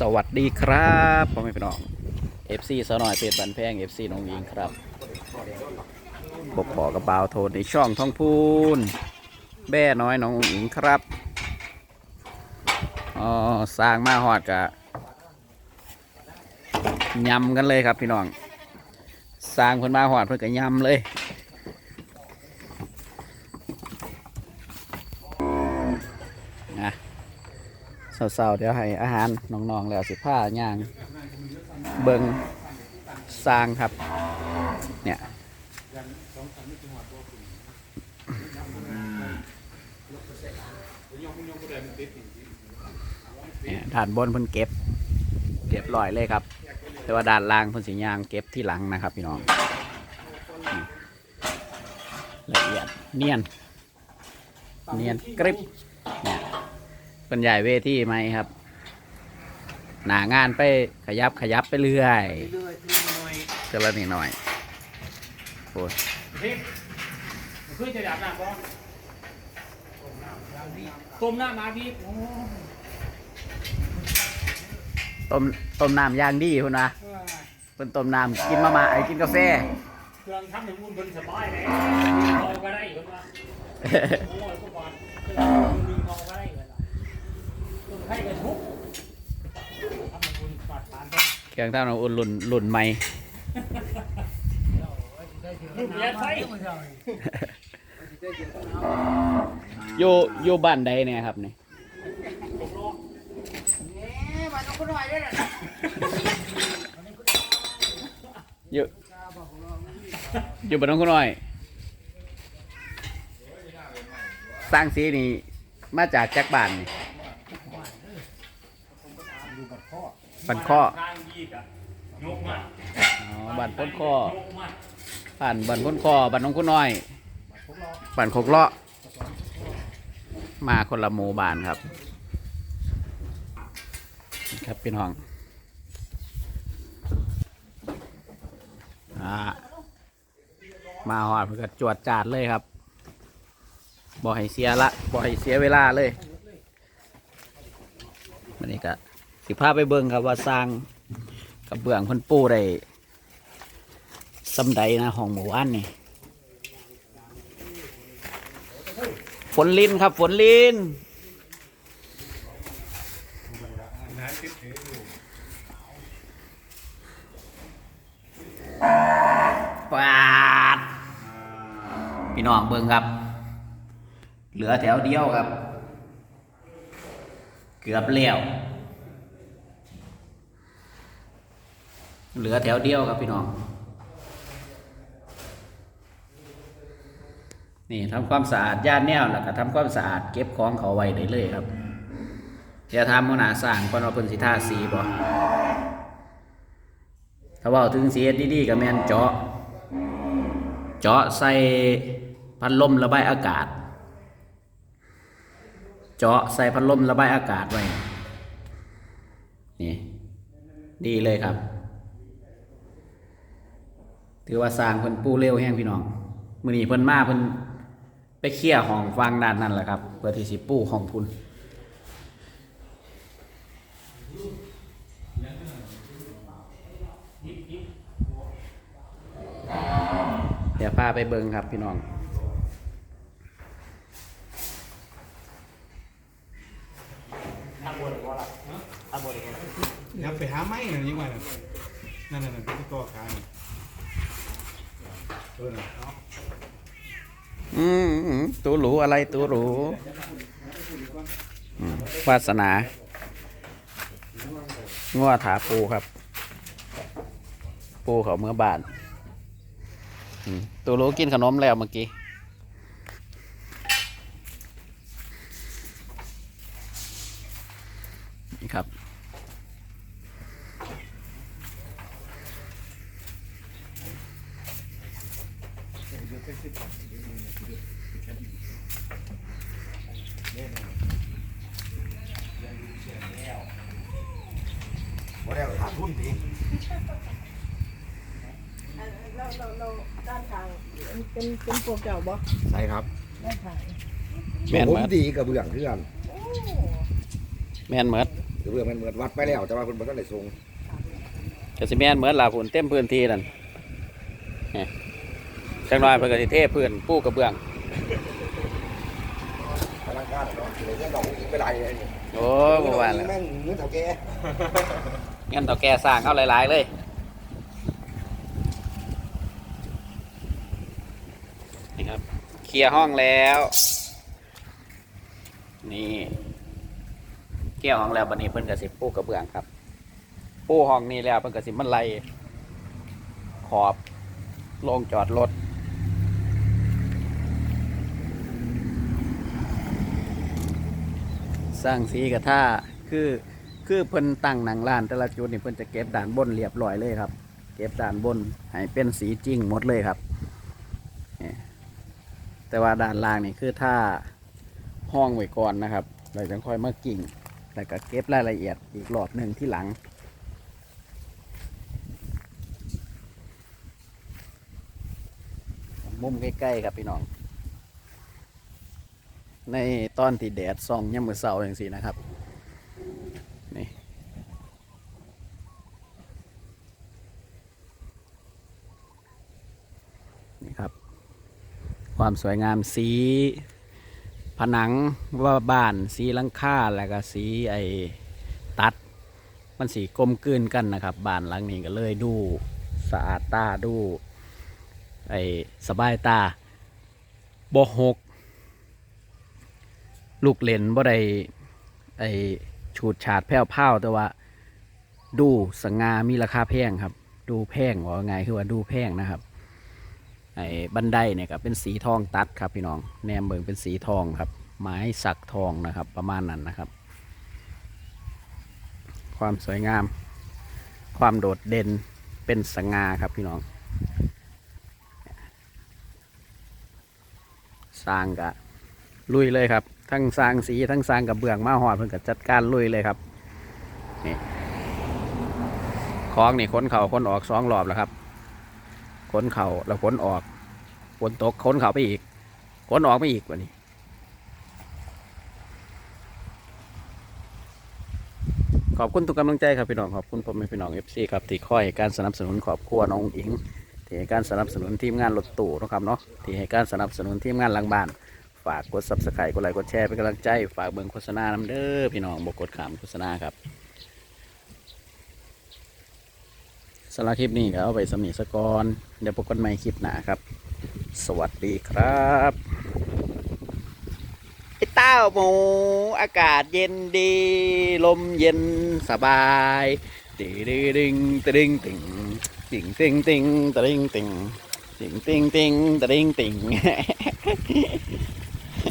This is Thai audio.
สวัสดีครับพ่อแม่พี่น้อง FC สาวหน่อยเป็ดบันแพง FC น้องยิงครับบกขอกระเป๋าโทนในช่องท่องพูน แบ่น้อยน้องหญิงครับอ๋อสร้างมาหอดกะยำกันเลยครับพี่น้อง สร้างเพิ่นมาหอดเพิ่นก็ยำเลย เศร้าๆเดี๋ยวให้อาหารน้องๆแล้วสิผ้าย่างเบิงสร้างครับ เนี่ยเนี่านบนเพิ่นเก็บ เก็บลอยเลยครับ แต่ว่าด้านล่างเพิ่นสิย่างเก็บที่หลังนะครับ พี่น้องละเอียดเนียน เนียนกริบ เป็นใหญ่เวทีไหมครับ หนางานไปขยับขยับไปเรื่อยเรื่อยๆขึ้นมาหน่อยเจละนิดหน่อยโอ้ยเฮ้ยมันขึ้นจะดับน้ำบ่ต้มน้ำมาพี่โอ้ต้มต้มน้ำย่างดีคุณนะยเป็นต้มน้ำกินมามาไอ้กินกาแฟ เครื่องทำให้อุ่นบนสบายเลยเราก็ได้อยู่นะโอ้ยก็บอลเครื่องดึงเราก็ได้เลยล่ะต้องให้กระทุกทำให้อุ่าดปานต้องเครื่องทำน้ำอุ่นรุ่นรุ่นใหม่ลูกเลี้ยงไฟอยู่อยู่บ้านใดเนี่ยครับนี่อยู่อยู่บ้านน้องคุณน้อย สร้างสีนี่มาจากจักบ้านนี่ บันข้อทางยีกอะยกมาอ๋อบ้านพ้นข้อยกมาผ่านบ้านพ้นข้อบ้านน้องคุณน้อยบ้านโคกเลาะมาคนละหมู่บ้านครับ ครับพี่น้องอ่ามาหอดเพื่อจวดจาดเลยครับบ่ให้เสียละบ่ให้เสียเวลาเลยวันนี้ก็ สิพาไปเบิ่งครับว่าสร้างกับเบื้องพิ่นปูได้สำใดนะห้องหมู่บ้านนี่ฝนลินครับฝนลินปาดพี่น้องเบิ่งครับ เหลือแถวเดียวครับ เกือบเลี้ยว เหลือแถวเดียวครับพี่น้อง นี่ทำความสะอาดย่านแนวแล้วก็ทำความสะอาดเก็บของเขาไว้ได้เลยครับอย่าทำขนาดสร้างก่อนว่าเพิ่นสิทาสีบ่ถ้าว่าถึงสีเฮ็ดดีๆก็แม่นเจาะ เจาะใส่พัดลมระบายอากาศ เจาะใส่พัดลมระบายอากาศไว้ นี่ ดีเลยครับ ถือว่าสร้างเพิ่นปูเร็วแห้งพี่น้องมื้อนี้เพิ่นมาเพิ่นไปเคลียร์ห้องฟังด้านนั้นแหละครับเพื่อที่สิปูห้องพุ่นเดี๋ยวพาไปเบิงครับพี่น้อง ทางบนหรือว่าล่ะทางบนหรือว่า เดี๋ยวไปหาไม้หน่อยยังไงน่ะนั่นน่ะนั่นเป็นตัวขานี่เอืมตัวหรูอะไรตัวหรูวาสนาง้อถาปูครับ ปูเขาเมื่อบานตัวหรูกินขนมแล้วเมื่อกี้นี่ครับ บ่ได้ขาดทุนดิเราเราเราด้านทางเป็นเป็นพวกเก่าบ่ใช่ครับ ด้านทางแม่นผมเมิดดีกับเบื้องเพื่อนแม่นเมิดเคือเพื่อมันเหมือนวัดไปแล้ว แต่ว่าเพิ่นบ่ทันได้ส่งกสิแม่นเหมือนลาฝุ่นเต็มพื้นที่นั่น จังน้อยเพิ่นก็สิเทพื้นปูกระเบื้องพลังการเนาะเลยเนดอกอีกไปหลายเลยนี่โอ้บ่ว่าแล้วแม่งเงินเฒ่าแกงั้นต่อแกสร้างเอาหลายๆเลยนี่ครับเคลียร์ห้องแล้ว นี่เคลียร์ห้องแล้วบันนี้เพิ่นกระสิปูกระเบื้องครับ ปูห้องนี้แล้วเพิ่นกระสิมันไล่ขอบลงจอดรถ สร้างสีกระท่าคือคือเพิ่นตั้งหนังร้านแต่ละจุดนี่เพิ่นจะเก็บด่านบนเรียบร้อยเลยครับ เก็บด่านบนให้เป็นสีจริงหมดเลยครับแต่ว่าด่านล่างนี่คือถ้าห้องไว้ก่อนนะครับเราจะค่อยมากิ่งแล้วก็เก็บรายละเอียดอีกรอบหนึ่งที่หลังมุมใกล้ๆครับพี่น้อง ในตอนที่แดดส่องย่ำมือเสาอย่างสีนะครับนี่นี่ครับ ความสวยงามสีผนังว่าบ้านสีลังคาแล้วก็สีไอตัด มันสีกลมกลืนกันนะครับบ้านหลังนี้ก็เลยดูสะอาดตาดูไอสบายตาบ่หก ลูกเลนบ่ได้ไอฉูดฉาดแผ่วพราแต่ว่า ดูสง่ามีราคาแพงครับ ดูแพงว่าไงคือว่าดูแพงนะครับไอ้บันไดเนี่ยก็เป็นสีทองตัดครับพี่น้องแนมเบิงเป็นสีทองครับ ไม้สักทองนะครับ ประมาณนั้นนะครับ ความสวยงาม ความโดดเด่นเป็นสง่าครับพี่น้องสร้างกะลุยเลยครับ ทั้งสร้างสีทั้งสร้างกับเบื้องมาหอดเพิ่นก็จัดการลุยเลยครับนี่คลองนี่ขนเข่าขนออกสองรอบแล้วครับขนเข่าแล้วขนออกฝนตกขนเข่าไปอีกขนออกไปอีกวันนี้ขอบคุณทุกกำลังใจครับพี่น้องขอบคุณผมพี่น้องเอฟซีครับที่คอยการสนับสนุนขอบครัวน้องอิงที่ให้การสนับสนุนทีมงานรถตู้นะครับเนาะที่ให้การสนับสนุนทีมงานหลังบ้าน ฝากกด subscribe กดไลค์กดแชร์เป็นกำลังใจ ฝากเบิ่งโฆษณานำเด้อพี่น้องบกกดขามโฆษณาครับสำหรับคลิปนี้ก็เอาไปสำนีสกอนเดี๋ยวพบกันใหม่คลิปหน้าครับ สวัสดีครับไอ้เต้าหมูอากาศเย็นดี ลมเย็นสบายติดิดิงตดิงติงติงติงติงตดิงติงติงติงติงตดิงติง